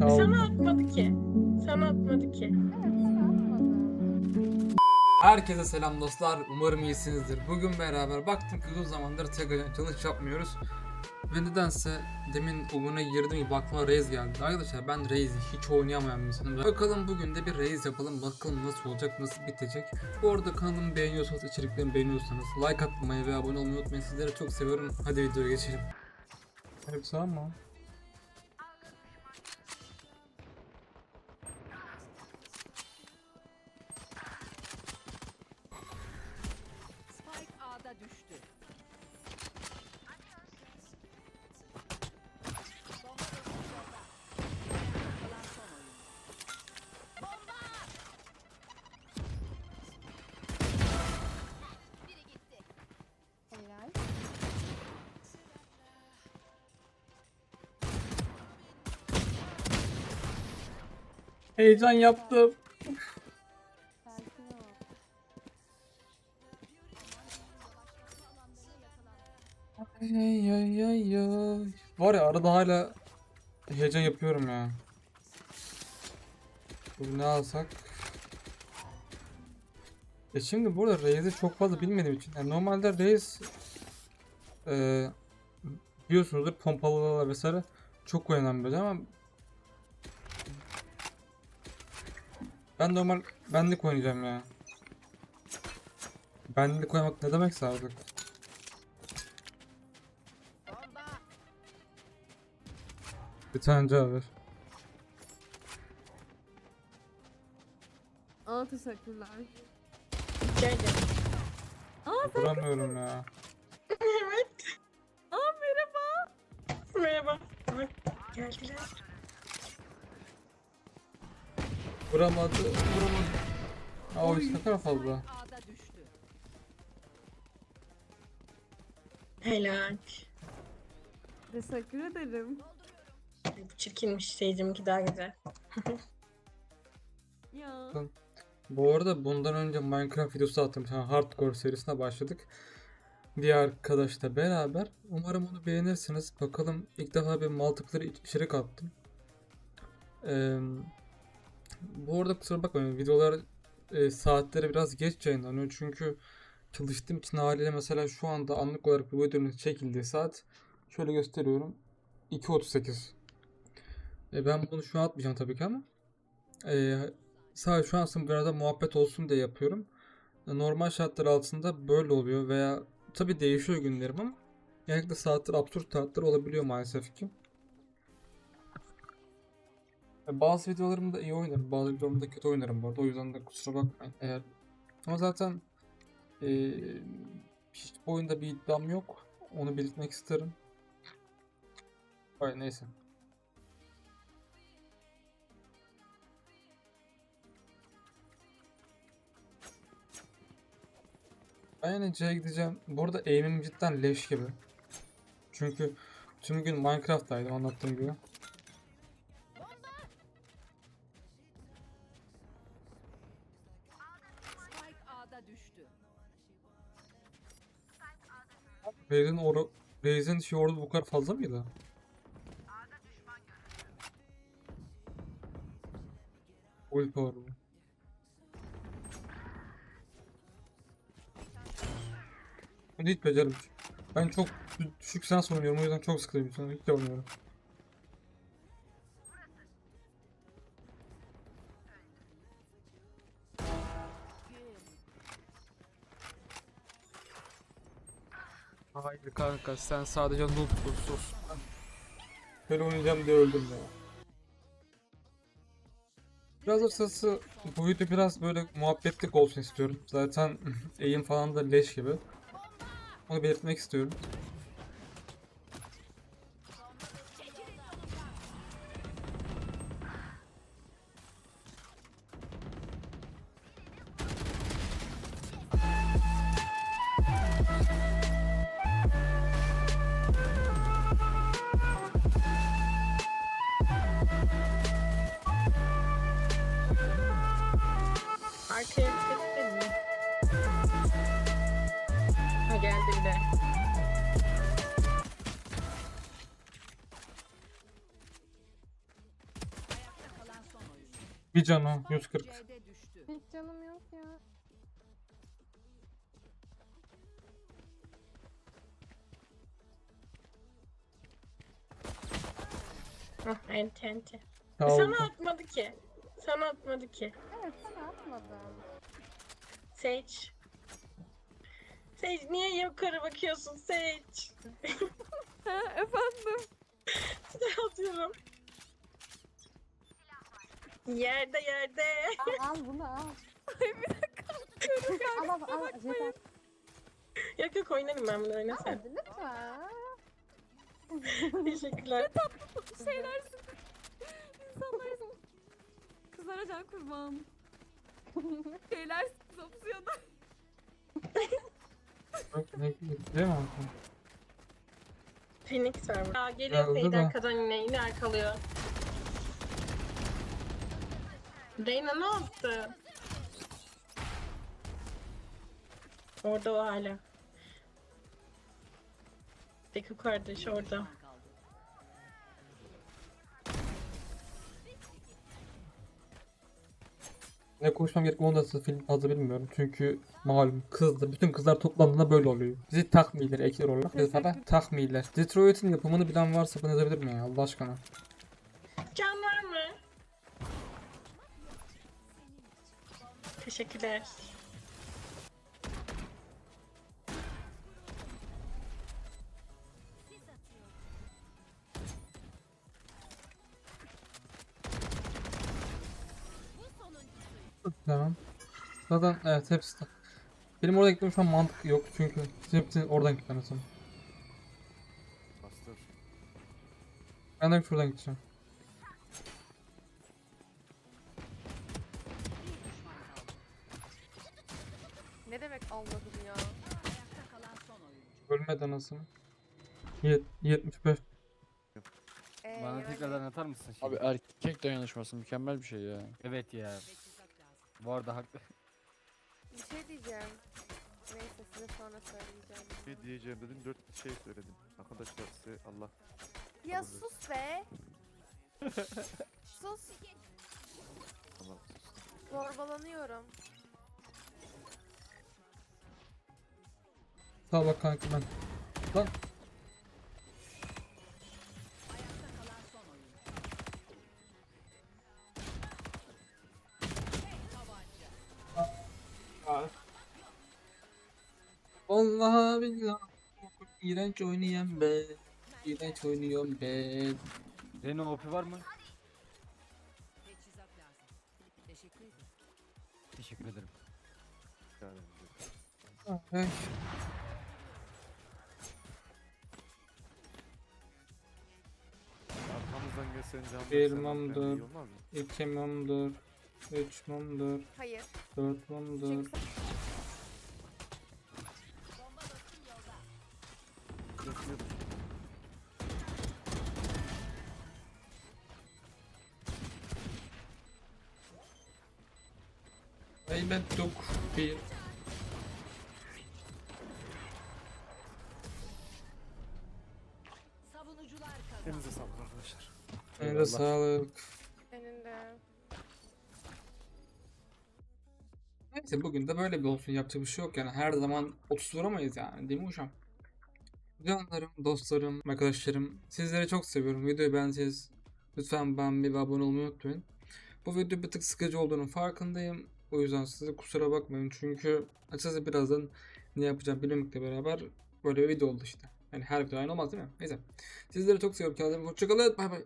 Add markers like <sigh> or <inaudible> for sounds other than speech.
Ya Sana atmadı ki. Sana atmadı ki. Herkese selam dostlar. Umarım iyisinizdir. Bugün beraber baktım ki uzun zamandır tek challenge yapmıyoruz. Ve nedense demin Ugun'a girdim gibi aklıma Raze geldi. Arkadaşlar ben Raze'i hiç oynayamayan bir insanım. Bakalım bugün de bir Raze yapalım. Bakalım nasıl olacak, nasıl bitecek. Bu arada kanalımı beğeniyorsanız, içeriklerimi beğeniyorsanız like atmayı ve abone olmayı unutmayın. Sizleri çok seviyorum. Hadi videoya geçelim. Hepsi ama. Spike Heyecan yaptım. Ay ay ay ay. Var ya arada hala heyecan yapıyorum ya. Dur ne alsak? E şimdi burada Raze'i çok fazla bilmediğim için yani normalde Raze e, biliyorsunuzdur pompalılar vesaire çok oynanan bir ama ben normal benlik oynayacağım ya. Benlik oynamak ne demekse artık. Bir tane daha ver. Aa teşekkürler. Rica ederim. Vuramıyorum ya. <laughs> evet. Aa merhaba. Merhaba. Geldiler. Vuramadı. Vuramadı. Aa o ne kadar fazla. A'da düştü. Helal. Teşekkür ederim. Ay, Bu çirkinmiş. Seyircimki daha güzel. <laughs> Ya. Bu arada bundan önce Minecraft videosu attım. Yani Hardcore serisine başladık. Diğer arkadaşla beraber. Umarım onu beğenirsiniz. Bakalım ilk defa bir multiplayer iç- içerik attım. Ee, bu arada kusura bakmayın videolar e, saatleri biraz geç yayınlanıyor. Çünkü çalıştığım için haliyle mesela şu anda anlık olarak bu videonun çekildiği saat şöyle gösteriyorum. 2.38. E, ben bunu şu an atmayacağım tabii ki ama e, Sadece şu an burada muhabbet olsun diye yapıyorum. Normal şartlar altında böyle oluyor veya tabi değişiyor günlerim ama genellikle saatler absürt saatler olabiliyor maalesef ki. E, Bazı videolarımda iyi oynarım, bazı videolarımda kötü oynarım bu arada. O yüzden de kusura bakmayın eğer. Ama zaten e, hiç bu oyunda bir iddiam yok. Onu belirtmek isterim. Ay neyse. Ben yine C'ye gideceğim. Bu arada aim'im cidden leş gibi. Çünkü tüm gün Minecraft'taydım anlattığım gibi. Raze'in oru Raze'in şey orada bu kadar fazla mıydı? Full power bu. Bunu hiç becerim. Ben çok dü- düşük sens oynuyorum o yüzden çok sıkılıyorum. Sonra hiç yapamıyorum. Hayır kanka sen sadece noob sus. Böyle oynayacağım diye öldüm ya. Biraz açıkçası video biraz böyle muhabbetlik olsun istiyorum. Zaten <laughs> eğim falan da leş gibi. Onu belirtmek istiyorum. Bir canı 140. C'de düştü. Hiç canım yok ya. Hah enti enti. Sağ ol. Sana atmadı ki. Sana atmadı ki. Evet sana atmadım. Sage. Sage niye yukarı bakıyorsun Sage? <laughs> Efendim. <laughs> Size atıyorum. Yerde yerde. Al, al bunu al. <laughs> Ay bir dakika. al al al. Yeter. Yok yok oynarım ben bunu oyna sen. Hadi lütfen. Teşekkürler. Şeyler İnsanlar Kızlara can kurban. Şeyler opsiyonu. Bak, ne değil mi? Phoenix var. Aa, geliyor Geldi Sage de. arkadan yine. Yine arkalıyor. Reyna ne yaptı? Orada o hala. Deki kardeş orada. Ne konuşmam gerektiğini onu da film fazla bilmiyorum. Çünkü malum kızdır. Bütün kızlar toplandığında böyle oluyor. Bizi takmiyorlar ekler olarak. Biz falan takmiyorlar. Detroit'in yapımını bilen varsa bana yazabilir mi ya Allah aşkına? Can var mı? Teşekkürler. Tamam. Zaten evet hepsi de. Benim orada gitmem şu an mantık yok çünkü hepsinin oradan gitmesi. Bastır. Ben de şuradan gideceğim. Ölmeden anasını. Yet- 75. Ee, Bana tekrardan atar mısın şimdi? Abi erkek dayanışması mükemmel bir şey ya. Evet ya. Bu arada haklı. Bir şey diyeceğim. Neyse size sonra söyleyeceğim. şey diyeceğim dedim dört şey söyledim. Arkadaşlar size Allah Ya Kabul sus be. <laughs> sus. Allah Zorbalanıyorum. Sağ bak kanka ben. Lan. Vallahi billahi iğrenç oynayan ben. İğrenç oynuyorum ben. Renault OP var mı? Teşekkür ederim. Teşekkür ederim. yani. Bir mı? İki mumdur. Üç mumdur. Hayır. Dört mumdur. Çünkü. Kaybettik. Bir. Savunucular kazandı. Elinize sağlık arkadaşlar. Elinize sağlık. senin de. Neyse bugün de böyle bir olsun yapacak bir şey yok yani her zaman 30 vuramayız yani değil mi hocam? Canlarım, dostlarım, arkadaşlarım sizleri çok seviyorum. Videoyu beğendiyseniz lütfen beğenmeyi ve abone olmayı unutmayın. Bu video bir tık sıkıcı olduğunun farkındayım. O yüzden size kusura bakmayın çünkü açıkçası birazdan ne yapacağım bilmemekle beraber böyle bir video oldu işte. Yani her video aynı olmaz değil mi? Neyse. Sizleri çok seviyorum. Kendinize hoşçakalın. Bay bay.